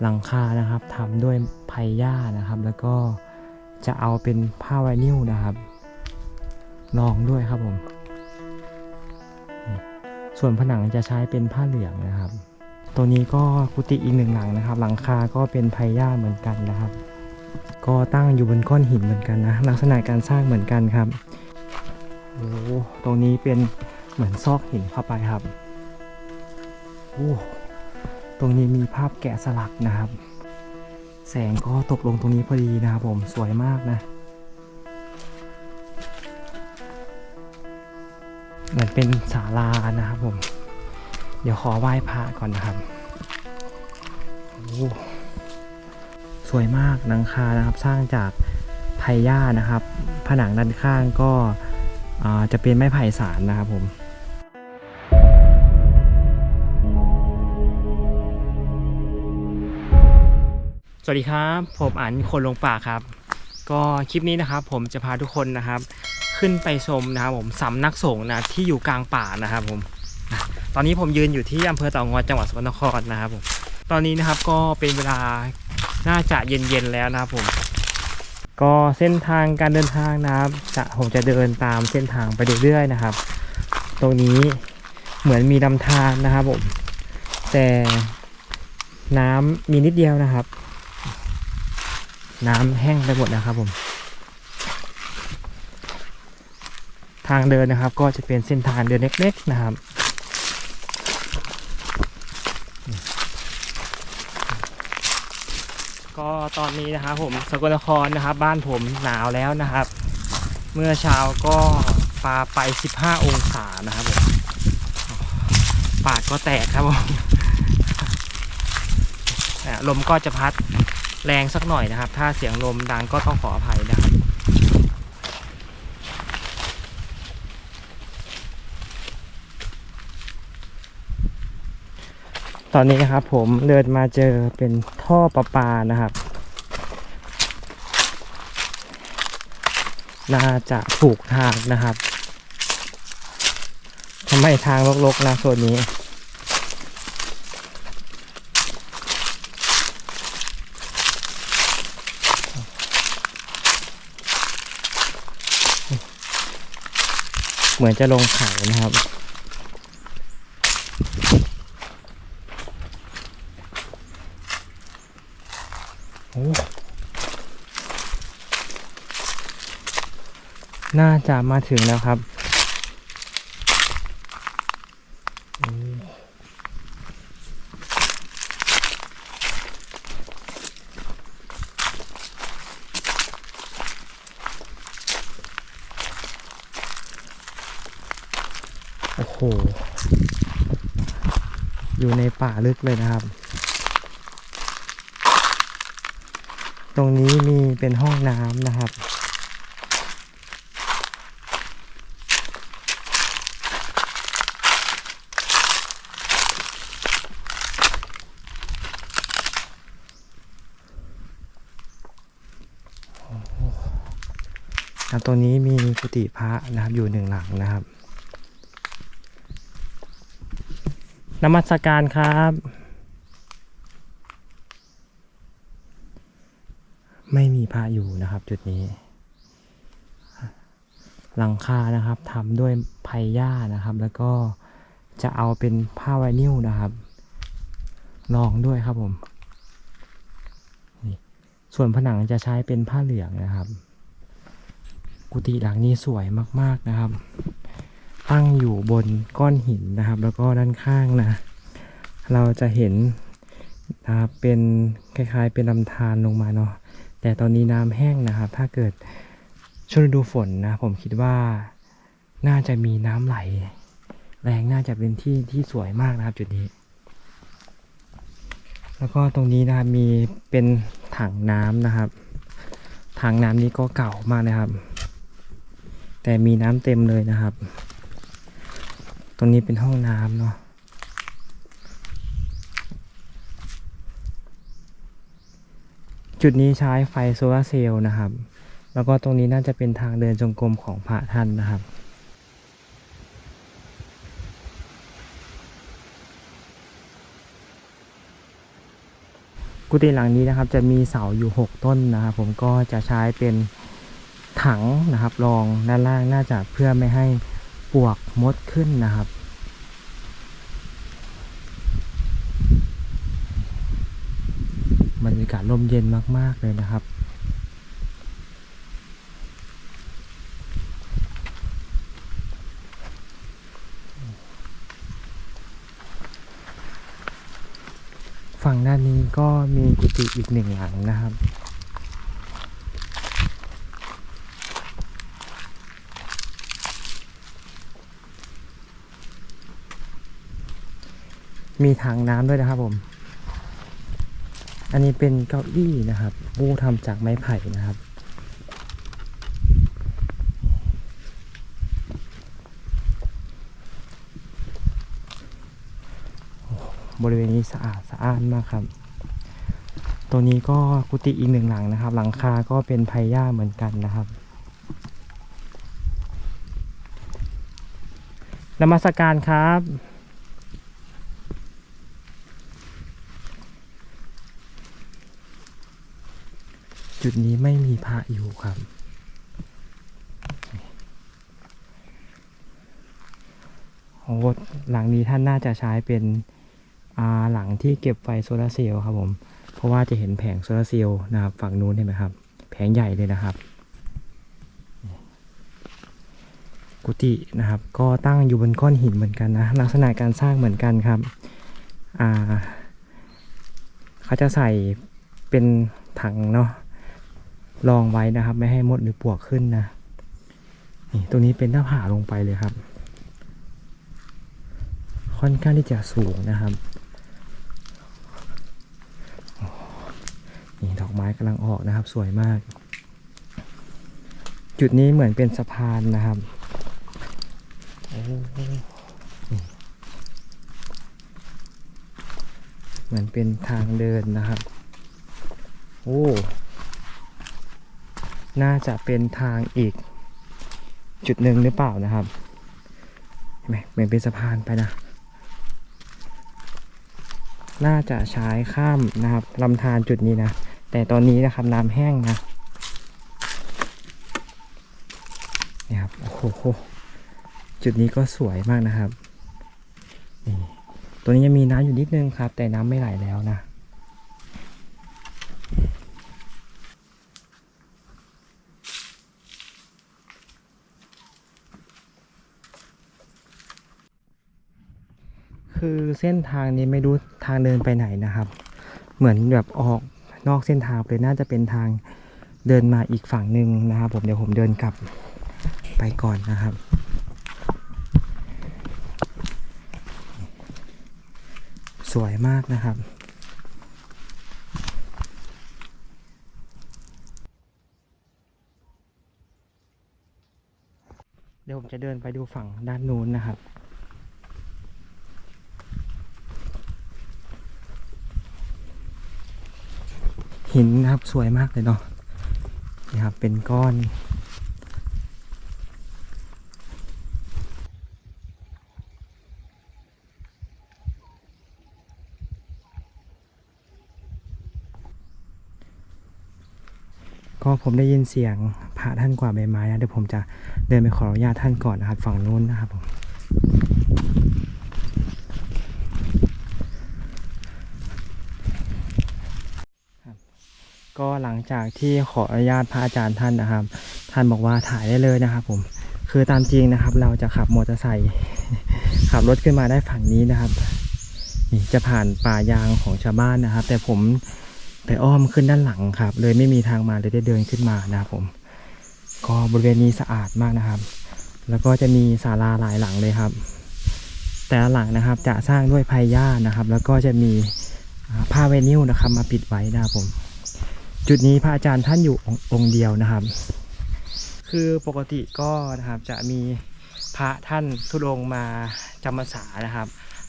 หลังคานะครับทำด้วยไผ่หญ้านะครับ แล้วก็จะเอาเป็นผ้าไวนิลนะครับรองด้วยครับผม ส่วนผนังจะใช้เป็นผ้าเหลืองนะครับ ตัวนี้ก็กุฏิอีกหนึ่งหลังนะครับ หลังคาก็เป็นไผ่หญ้าเหมือนกันนะครับ ก็ตั้งอยู่บนก้อนหินเหมือนกันนะ ลักษณะการสร้างเหมือนกันครับโอ้ตรงนี้เป็นเหมือนซอกหินเข้าไปครับ ตรงนี้มีภาพแกะสลักนะครับ แสงก็ตกลงตรงนี้พอดีนะครับผมสวยมากนะเหมือนเป็นศาลานะครับผม เดี๋ยวขอไหว้พระก่อนนะครับสวยมากหลังคานะครับ สร้างจากไผ่หญ้านะครับ ผนังด้านข้างก็จะเป็นไม้ไผ่สารนะครับผม สวัสดีครับ ผมอันคนลงป่าครับ ก็คลิปนี้นะครับ ผมจะพาทุกคนนะครับ ขึ้นไปชมนะครับ ผมสำนักสงฆ์นะที่อยู่กลางป่านะครับ ผม ตอนนี้ผมยืนอยู่ที่อำเภอเต่างอยจังหวัดสกลนครนะครับผมตอนนี้นะครับก็เป็นเวลาน่าจะเย็นๆแล้วนะครับผม ก็เส้นทางการเดินทางนะครับจะผมจะเดินตามเส้นทางไปเรื่อยๆนะครับ ตรงนี้เหมือนมีลำธารนะครับผม แต่น้ำมีนิดเดียวนะครับ น้ำแห้งไปหมดนะครับผม ทางเดินนะครับก็จะเป็นเส้นทางเดินเล็กๆนะครับก็ตอนนี้นะครับผมสกลนครนะครับ บ้านผมหนาวแล้วนะครับ เมื่อเช้าก็ปาไป 15 องศานะครับผมปากก็แตกครับผมลมก็จะพัด แรงสักหน่อยนะครับ ถ้าเสียงลมดังก็ต้องขออภัยนะครับตอนนี้นะครับผมเดินมาเจอเป็นท่อประปานะครับ น่าจะถูกทางนะครับทำไมทางรกๆนะโซนนี้ เหมือนจะลงเขานะครับ โอ้น่าจะมาถึงแล้วครับ ห อยู่ในป่าลึกเลยนะครับ ตรงนี้มีเป็นห้องน้ำนะครับตรงนี้มีกุฏิพระนะครับอยู่หนึ่งหลังนะครับ นมัสการครับ ไม่มีพระอยู่นะครับ จุดนี้ หลังคานะครับทำด้วยไผ่หญ้านะครับ แล้วก็จะเอาเป็นผ้าไวนิลนะครับรองด้วยครับผมส่วนผนังจะใช้เป็นผ้าเหลืองนะครับ กุฏิหลังนี้สวยมาก ๆนะครับ ตั้งอยู่บนก้อนหินนะครับ แล้วก็ด้านข้างนะ เราจะเห็นนะครับเป็นคล้ายๆ เป็นลำธารลงมาเนาะแต่ตอนนี้น้ำแห้งนะครับ ถ้าเกิดช่วงฤดูฝนนะ ผมคิดว่าน่าจะมีน้ำไหล แรงน่าจะเป็นที่ที่สวยมากนะครับจุดนี้ แล้วก็ตรงนี้นะครับมีเป็นถังน้ำนะครับ ถังน้ำนี้ก็เก่ามากนะครับ แต่มีน้ำเต็มเลยนะครับ ตรงนี้เป็นห้องน้ำเนาะจุดนี้ใช้ไฟโซลาเซลล์นะครับ แล้วก็ตรงนี้น่าจะเป็นทางเดินจงกรมของพระท่านนะครับ กุฏิหลังนี้นะครับจะมีเสาอยู่ 6 ต้นนะครับ ผมก็จะใช้เป็นถังนะครับรองด้านล่างน่าจะเพื่อไม่ให้ ปวกมดขึ้นนะครับ บรรยากาศลมเย็นมาก ๆ เลยนะครับ ฝั่งด้านนี้ก็มีกุฏิอีกหนึ่งหลังนะครับ มีถังน้ำด้วยนะครับผม อันนี้เป็นเก้าอี้นะครับบูทำจากไม้ไผ่นะครับ บริเวณนี้สะอาดสะอ้านมากครับ ตัวนี้ก็กุฏิอีกหนึ่งหลังนะครับ หลังคาก็เป็นไผ่หญ้าเหมือนกันนะครับนมัสการครับ จุดนี้ไม่มีพระอยู่ครับ โอ้หลังนี้ท่านน่าจะใช้เป็นอาหลังที่เก็บไฟโซลาร์เซลล์ครับผม เพราะว่าจะเห็นแผงโซลาร์เซลล์นะครับฝั่งนู้นเห็นไหมครับ แผงใหญ่เลยนะครับ กุฏินะครับ ก็ตั้งอยู่บนก้อนหินเหมือนกันนะ ลักษณะการสร้างเหมือนกันครับอ่าเขาจะใส่เป็นถังเนาะ รองไว้นะครับ ไม่ให้มดหรือปวกขึ้นนะนี่ตรงนี้เป็นหน้าผาลงไปเลยครับ ค่อนข้างที่จะสูงนะครับนี่ดอกไม้กำลังออกนะครับ สวยมาก จุดนี้เหมือนเป็นสะพานนะครับเหมือนเป็นทางเดินนะครับ โอ้ น่าจะเป็นทางอีกจุดหนึ่งหรือเปล่านะครับเห็นไหมเหมือนเป็นสะพานไปนะ น่าจะใช้ข้ามนะครับลำธารจุดนี้นะ แต่ตอนนี้นะครับน้ำแห้งนะนี่ครับโอ้โหจุดนี้ก็สวยมากนะครับนี่ตัวนี้ยังมีน้ำอยู่นิดนึงครับ แต่น้ำไม่ไหลแล้วนะ คือเส้นทางนี้ไม่รู้ทางเดินไปไหนนะครับ เหมือนแบบออกนอกเส้นทางไปน่าจะเป็นทางเดินมาอีกฝั่งหนึ่งนะครับผมเดี๋ยวผมเดินกลับไปก่อนนะครับ สวยมากนะครับเดี๋ยวผมจะเดินไปดูฝั่งด้านนู้นนะครับ หินนะครับสวยมากเลยเนาะนี่ครับเป็นก้อนก็ผมได้ยินเสียงพระท่านกว่าใบไม้นะเดี๋ยวผมจะเดินไปขออนุญาตท่านก่อนนะครับ ฝั่งนู้นนะครับผม ก็หลังจากที่ขออนุญาตพระอาจารย์ท่านนะครับ ท่านบอกว่าถ่ายได้เลยนะครับ ผม คือตามจริงนะครับ เราจะขับมอเตอร์ไซค์ขับรถขึ้นมาได้ฝั่งนี้นะครับนี่จะผ่านป่ายางของชาวบ้านนะครับ แต่ผมไปอ้อมขึ้นด้านหลังครับ เลยไม่มีทางมาเลยได้เดินขึ้นมานะครับผม ก็บริเวณนี้สะอาดมากนะครับ แล้วก็จะมีศาลาหลายหลังเลยครับ แต่ละหลังนะครับจะสร้างด้วยไผ่หญ้านะครับ แล้วก็จะมีผ้าไวนิลนะครับ มาปิดไว้นะครับผม จุดนี้พระอาจารย์ท่านอยู่องค์เดียวนะครับ คือปกติก็นะครับจะมีพระท่านทุดงมาจำพรรษานะครับ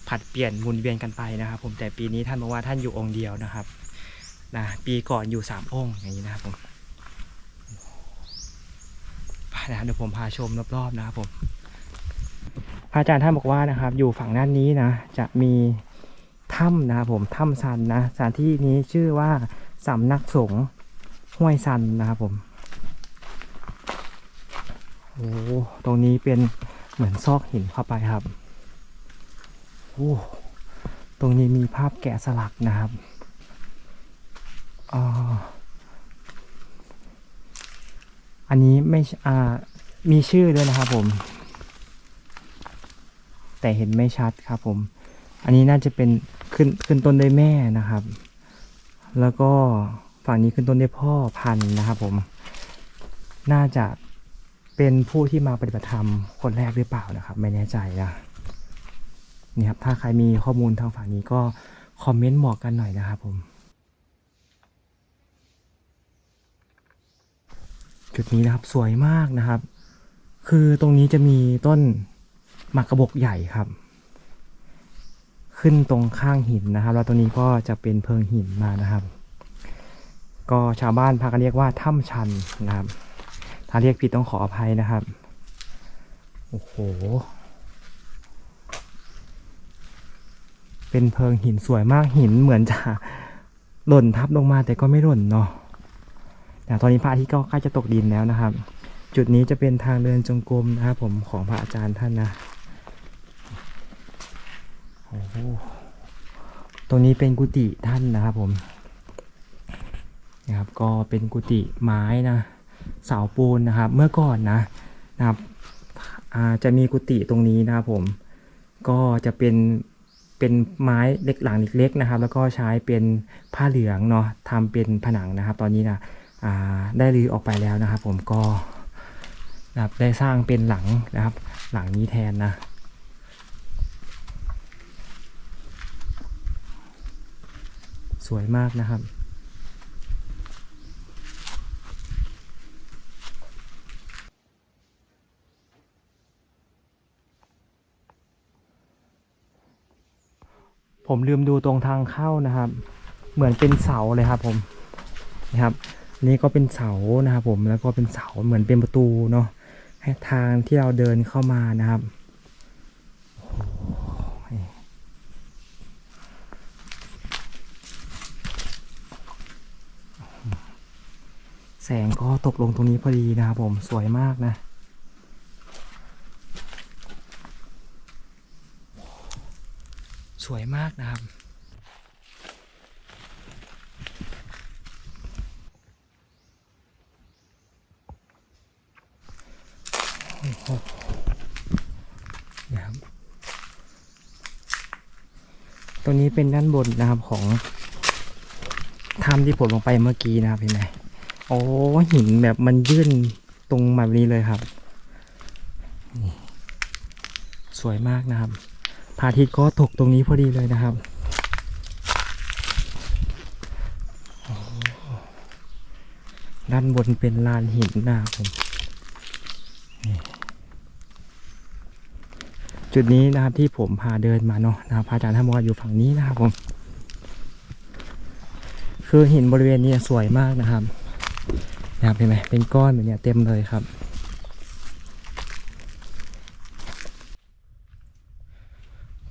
ผัดเปลี่ยนหมุนเวียนกันไปนะครับ ผมแต่ปีนี้ท่านบอกว่าท่านอยู่องค์เดียวนะครับนะปีก่อนอยู่สามองค์อย่างนี้นะครับผมไปนะครับเดี๋ยวผมพาชมรอบๆนะครับผมพระอาจารย์ท่านบอกว่านะครับ อยู่ฝั่งด้านนี้นะ จะมีถ้ำนะครับผมถ้ำซันนะสถานที่นี้ชื่อว่า สำนักสงฆ์ห้วยซันนะครับผม โอ้ ตรงนี้เป็นเหมือนซอกหินเข้าไปครับ โอ้ ตรงนี้มีภาพแกะสลักนะครับอ่าอันนี้ไม่อ่ามีชื่อด้วยนะครับผม แต่เห็นไม่ชัดครับผม อันนี้น่าจะเป็นขึ้นขึ้นต้นด้วยแม่นะครับ แล้วก็ฝั่งนี้ขึ้นต้นด้วยพ่อพันธุ์นะครับผม น่าจะเป็นผู้ที่มาปฏิบัติธรรมคนแรกหรือเปล่านะครับ ไม่แน่ใจนะนี่ครับถ้าใครมีข้อมูลทางฝั่งนี้ก็คอมเมนต์บอกกันหน่อยนะครับผมจุดนี้นะครับสวยมากนะครับ คือตรงนี้จะมีต้นหมากกระบกใหญ่ครับ ขึ้นตรงข้างหินนะครับ แล้วตรงนี้ก็จะเป็นเพิงหินมานะครับ ก็ชาวบ้านพากันเรียกว่าถ้ำชันนะครับ ถ้าเรียกผิดต้องขออภัยนะครับ โอ้โห เป็นเพิงหินสวยมากหินเหมือนจะหล่นทับลงมาแต่ก็ไม่หล่นเนาะแต่ตอนนี้พระอาทิตย์ก็ใกล้จะตกดินแล้วนะครับ จุดนี้จะเป็นทางเดินจงกรมนะครับผมของพระอาจารย์ท่านนะ ตรงนี้เป็นกุฏิท่านนะครับผมนะครับก็เป็นกุฏิไม้นะเสาปูนนะครับ เมื่อก่อนนะนะครับจะมีกุฏิตรงนี้นะครับผมก็จะเป็นเป็นไม้เล็กหลังเล็กๆนะครับ แล้วก็ใช้เป็นผ้าเหลืองเนาะทำเป็นผนังนะครับ ตอนนี้นะอ่าได้รื้อออกไปแล้วนะครับ ผมก็นะได้สร้างเป็นหลังนะครับ หลังนี้แทนนะ สวยมากนะครับผมลืมดูตรงทางเข้านะครับ เหมือนเป็นเสาเลยครับผมนะครับนนี่ก็เป็นเสานะครับผมแล้วก็เป็นเสาเหมือนเป็นประตูเนาะให้ทางที่เราเดินเข้ามานะครับโอ้โห แสงก็ตกลงตรงนี้พอดีนะครับผมสวยมากนะ สวยมากนะครับนะครับตัวนี้เป็นด้านบนนะครับของถ้ำที่ผมลงไปเมื่อกี้นะครับเห็นไหม โอ้หินแบบมันยื่นตรงมาแบบนี้เลยครับสวยมากนะครับพระอาทิตย์ก็ตกตรงนี้พอดีเลยนะครับด้านบนเป็นลานหินนะครับผมจุดนี้นะครับที่ผมพาเดินมาเนาะนะครับพระอาจารย์ท่านบอกว่าอยู่ฝั่งนี้นะครับผม คือหินบริเวณนี้สวยมากนะครับ นะครับเห็นไหมเป็นก้อนแบบนี้เต็มเลยครับ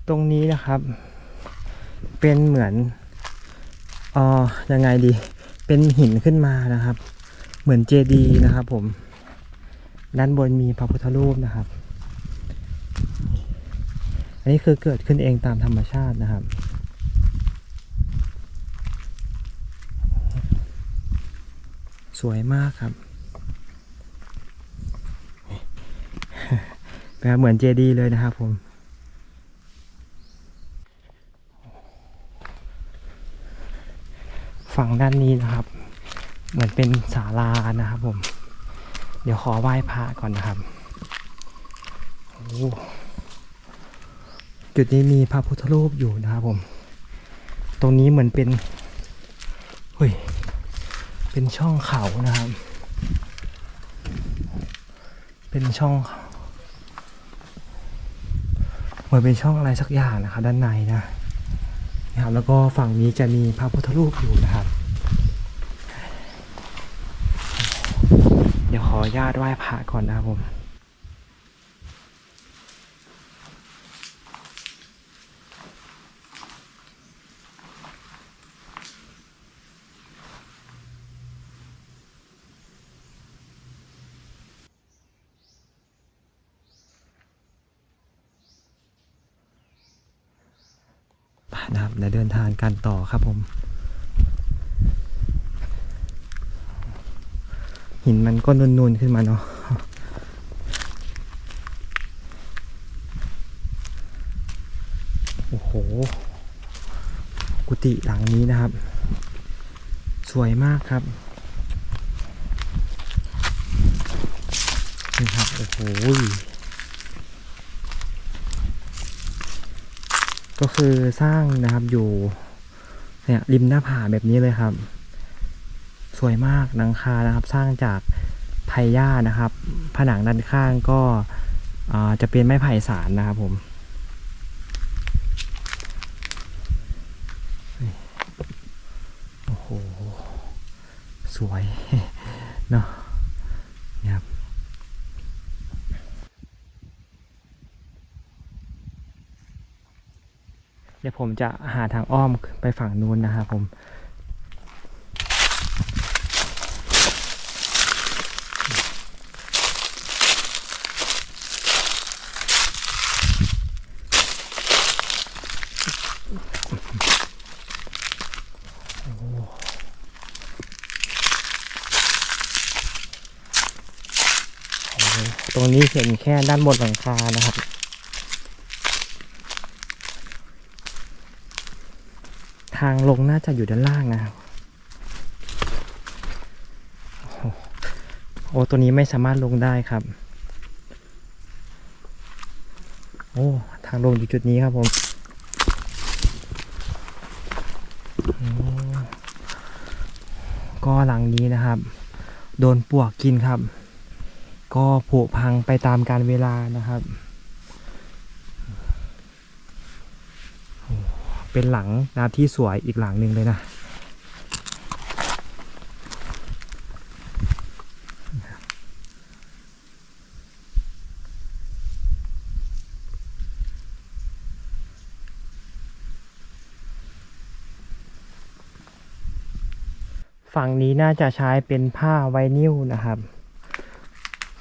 ตรงนี้นะครับ เป็นเหมือนอ่อยังไงดี เป็นหินขึ้นมานะครับ เหมือนเจดีนะครับ ผม ด้านบนมีพระพุทธรูปนะครับ อันนี้คือเกิดขึ้นเองตามธรรมชาตินะครับ สวยมากครับแบบเหมือนเจดีย์เลยนะครับผม ฝั่งด้านนี้นะครับ เหมือนเป็นศาลานะครับผม เดี๋ยวขอไหว้พระก่อนนะครับจุดนี้มีพระพุทธรูปอยู่นะครับผม ตรงนี้เหมือนเป็นเฮ้ย เป็นช่องเขานะครับ เป็นช่องเหมือนเป็นช่องอะไรสักอย่างนะครับด้านในนะนะครับ แล้วก็ฝั่งนี้จะมีพระพุทธรูปอยู่นะครับ เดี๋ยวขออนุญาตไหว้พระก่อนนะครับผม เดินทางกันต่อครับผม หินมันก็นูนๆขึ้นมาเนาะโอ้โห กุฏิหลังนี้นะครับ สวยมากครับนี่ครับ โอ้โห ก็คือสร้างนะครับอยู่เนี่ยริมหน้าผาแบบนี้เลยครับ สวยมากหลังคานะครับ สร้างจากไผ่หญ้านะครับ ผนังด้านข้างก็จะเป็นไม้ไผ่สารนะครับผมโอ้โห สวย เนาะเนี่ยครับ เดี๋ยว ผมจะหาทางอ้อมไปฝั่งนู้นนะครับผมตรงนี้เห็นแค่ด้านบนหลังคานะครับ ทางลงน่าจะอยู่ด้านล่างนะครับโอ้ตัวนี้ไม่สามารถลงได้ครับ โอ้ ทางลงอยู่จุดนี้ครับผม ก็หลังนี้นะครับ โดนปลวกกินครับ ก็ผุพังไปตามการเวลานะครับ เป็นหลังนะครับที่สวยอีกหลังหนึ่งเลยนะ ฝั่งนี้น่าจะใช้เป็นผ้าไวนิลนะครับ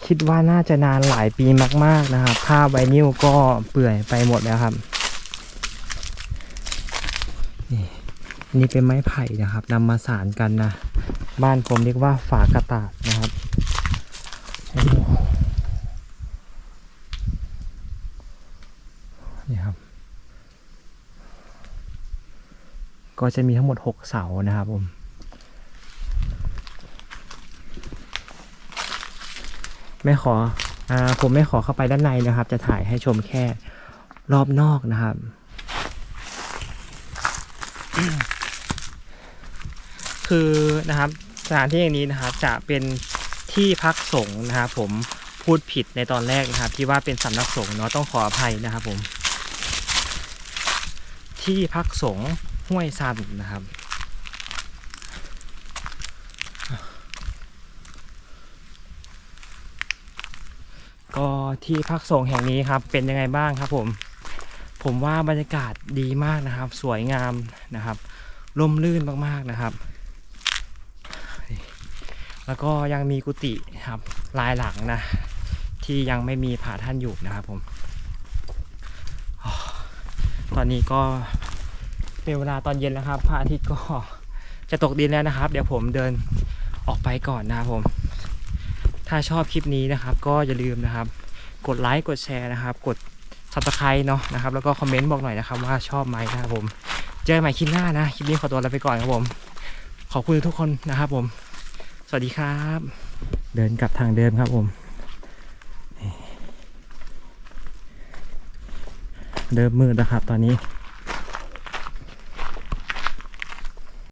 คิดว่าน่าจะนานหลายปีมาก ๆนะครับ ผ้าไวนิลก็เปื่อยไปหมดแล้วครับ นี่นี่เป็นไม้ไผ่นะครับนำมาสานกันนะ บ้านผมเรียกว่าฝากระตากนะครับนี่ครับ ก็จะมีทั้งหมด 6 เสานะครับผมไม่ขออผมไม่ขอเข้าไปด้านในนะครับ จะถ่ายให้ชมแค่รอบนอกนะครับ คือนะครับสถานที่อย่างนี้นะครับจะเป็นที่พักสงฆ์นะครับผมพูดผิดในตอนแรกนะครับ ที่ว่าเป็นสำนักสงฆ์เนาะต้องขออภัยนะครับผม ที่พักสงฆ์ห้วยซันนะครับ ก็ที่พักสงฆ์แห่งนี้ครับเป็นยังไงบ้างครับผม ผมว่าบรรยากาศดีมากนะครับ สวยงามนะครับร่มรื่นมากๆนะครับ แล้วก็ยังมีกุฏิครับลายหลังนะ ที่ยังไม่มีพระท่านอยู่นะครับผม ตอนนี้ก็เป็นเวลาตอนเย็นแล้วครับพระอาทิตย์ก็จะตกดินแล้วนะครับ เดี๋ยวผมเดินออกไปก่อนนะครับผม ถ้าชอบคลิปนี้นะครับ ก็อย่าลืมนะครับ กดไลค์กดแชร์นะครับ กด subscribe เนาะนะครับแล้วก็คอมเมนต์บอกหน่อยนะครับว่าชอบไหมนะครับผม เจอใหม่คลิปหน้านะคลิปนี้ขอตัวลาไปก่อนครับผม ขอบคุณทุกคนนะครับผม สวัสดีครับ เดินกลับทางเดิมครับผม เดิมมืดนะครับตอนนี้